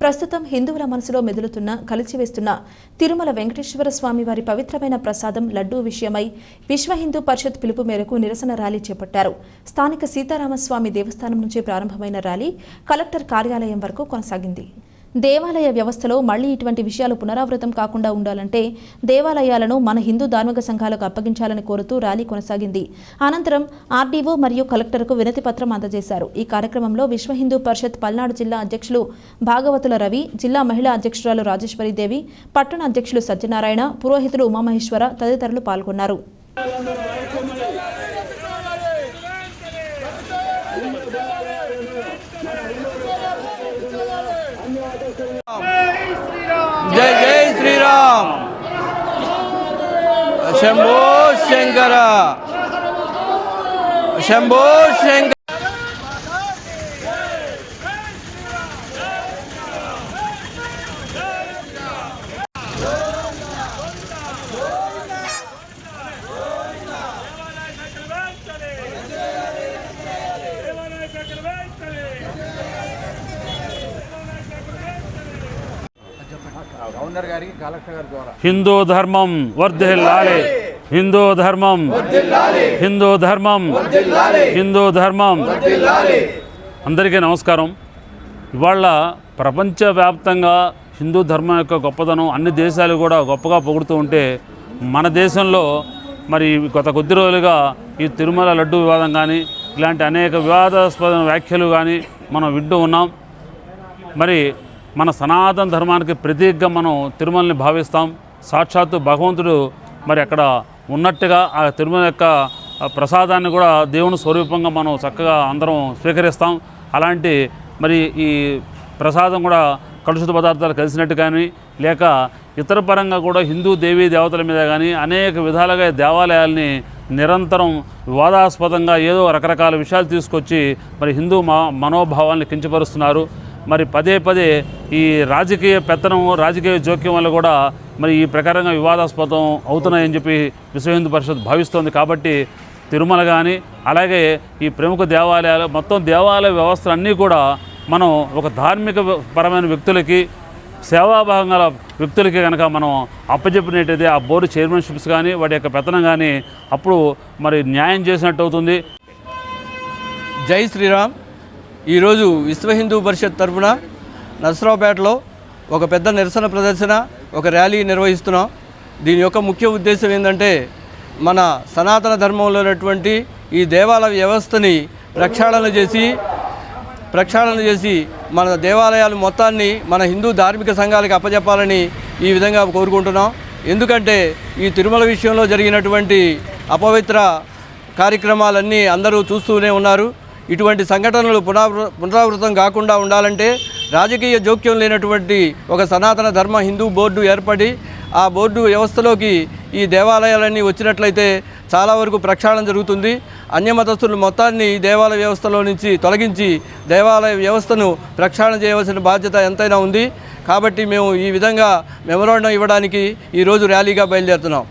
ప్రస్తుతం హిందువుల మనసులో మెదులుతున్న కలిచివేస్తున్న తిరుమల వెంకటేశ్వర స్వామి వారి పవిత్రమైన ప్రసాదం లడ్డూ విషయమై విశ్వ హిందూ పరిషత్ పిలుపు మేరకు నిరసన ర్యాలీ చేపట్టారు. స్థానిక సీతారామస్వామి దేవస్థానం నుంచి ప్రారంభమైన ర్యాలీ కలెక్టర్ కార్యాలయం వరకు కొనసాగింది. దేవాలయ వ్యవస్థలో మళ్ళీ ఇటువంటి విషయాలు పునరావృతం కాకుండా ఉండాలంటే దేవాలయాలను మన హిందూ ధార్మిక సంఘాలకు అప్పగించాలని కోరుతూ ర్యాలీ కొనసాగింది. అనంతరం ఆర్డీఓ మరియు కలెక్టర్కు వినతి పత్రం అందజేశారు. ఈ కార్యక్రమంలో విశ్వ హిందూ పరిషత్ పల్నాడు జిల్లా అధ్యక్షులు భాగవతుల రవి జిల్లా మహిళా అధ్యక్షురాలు రాజేశ్వరీదేవి పట్టణ అధ్యక్షులు సత్యనారాయణ పురోహితులు ఉమామహేశ్వర తదితరులు పాల్గొన్నారు. 샘보 생가라. 샘보 생가 హిందూ ధర్మం వర్ధిల్లాలి హిందూ ధర్మం హిందూ ధర్మం హిందూ ధర్మం అందరికీ నమస్కారం. ఇవాళ ప్రపంచవ్యాప్తంగా హిందూ ధర్మం యొక్క గొప్పదనం అన్ని దేశాలు కూడా గొప్పగా పొగుడుతూ ఉంటే మన దేశంలో మరి గత కొద్ది రోజులుగా ఈ తిరుమల లడ్డు వివాదం కానీ ఇలాంటి అనేక వివాదాస్పద వ్యాఖ్యలు కానీ మనం వింటూ ఉన్నాం. మరి మన సనాతన ధర్మానికి ప్రతీకగా మనం తిరుమలని భావిస్తాం. సాక్షాత్తు భగవంతుడు మరి అక్కడ ఉన్నట్టుగా ఆ తిరుమల యొక్క ప్రసాదాన్ని కూడా దేవుని స్వరూపంగా మనం చక్కగా అందరం స్వీకరిస్తాం. అలాంటి మరి ఈ ప్రసాదం కూడా కలుషిత పదార్థాలు కలిసినట్టు కానీ లేక ఇతర పరంగా కూడా హిందూ దేవీ దేవతల మీద కానీ అనేక విధాలుగా దేవాలయాల్ని నిరంతరం వివాదాస్పదంగా ఏదో రకరకాల విషయాలు తీసుకొచ్చి మరి హిందూ మా మనోభావాల్ని కించపరుస్తున్నారు. మరి పదే పదే ఈ రాజకీయ పెత్తనం రాజకీయ జోక్యం వల్ల కూడా మరి ఈ ప్రకారంగా వివాదాస్పదం అవుతున్నాయని చెప్పి విశ్వ హిందూ పరిషత్ భావిస్తోంది. కాబట్టి తిరుమల కానీ అలాగే ఈ ప్రముఖ దేవాలయాలు మొత్తం దేవాలయ వ్యవస్థలు అన్నీ కూడా మనం ఒక ధార్మిక పరమైన వ్యక్తులకి సేవాభాగంగా వ్యక్తులకి కనుక మనం అప్పచెప్పినట్టయితే ఆ బోర్డు చైర్మన్షిప్స్ కానీ వాటి యొక్క పెత్తనం కానీ అప్పుడు మరి న్యాయం చేసినట్టు అవుతుంది. జై శ్రీరామ్. ఈరోజు విశ్వ హిందూ పరిషత్ తరఫున నరసరావుపేటలో ఒక పెద్ద నిరసన ప్రదర్శన ఒక ర్యాలీ నిర్వహిస్తున్నాం. దీని యొక్క ముఖ్య ఉద్దేశం ఏంటంటే మన సనాతన ధర్మంలో ఉన్నటువంటి ఈ దేవాలయ వ్యవస్థని ప్రక్షాళన చేసి ప్రక్షాళన చేసి మన దేవాలయాలు మొత్తాన్ని మన హిందూ ధార్మిక సంఘాలకు అప్పజెప్పాలని ఈ విధంగా కోరుకుంటున్నాం. ఎందుకంటే ఈ తిరుమల విషయంలో జరిగినటువంటి అపవిత్ర కార్యక్రమాలన్నీ అందరూ చూస్తూనే ఉన్నారు. ఇటువంటి సంఘటనలు పునరావృతం కాకుండా ఉండాలంటే రాజకీయ జోక్యం లేనటువంటి ఒక సనాతన ధర్మ హిందూ బోర్డు ఏర్పడి ఆ బోర్డు వ్యవస్థలోకి ఈ దేవాలయాలన్నీ వచ్చినట్లయితే చాలా వరకు ప్రక్షాళన జరుగుతుంది. అన్యమతస్తులు మొత్తాన్ని దేవాలయ వ్యవస్థలో నుంచి తొలగించి దేవాలయ వ్యవస్థను ప్రక్షాళన చేయవలసిన బాధ్యత ఎంతైనా ఉంది. కాబట్టి మేము ఈ విధంగా మెమరాండం ఇవ్వడానికి ఈరోజు ర్యాలీగా బయలుదేరుతున్నాం.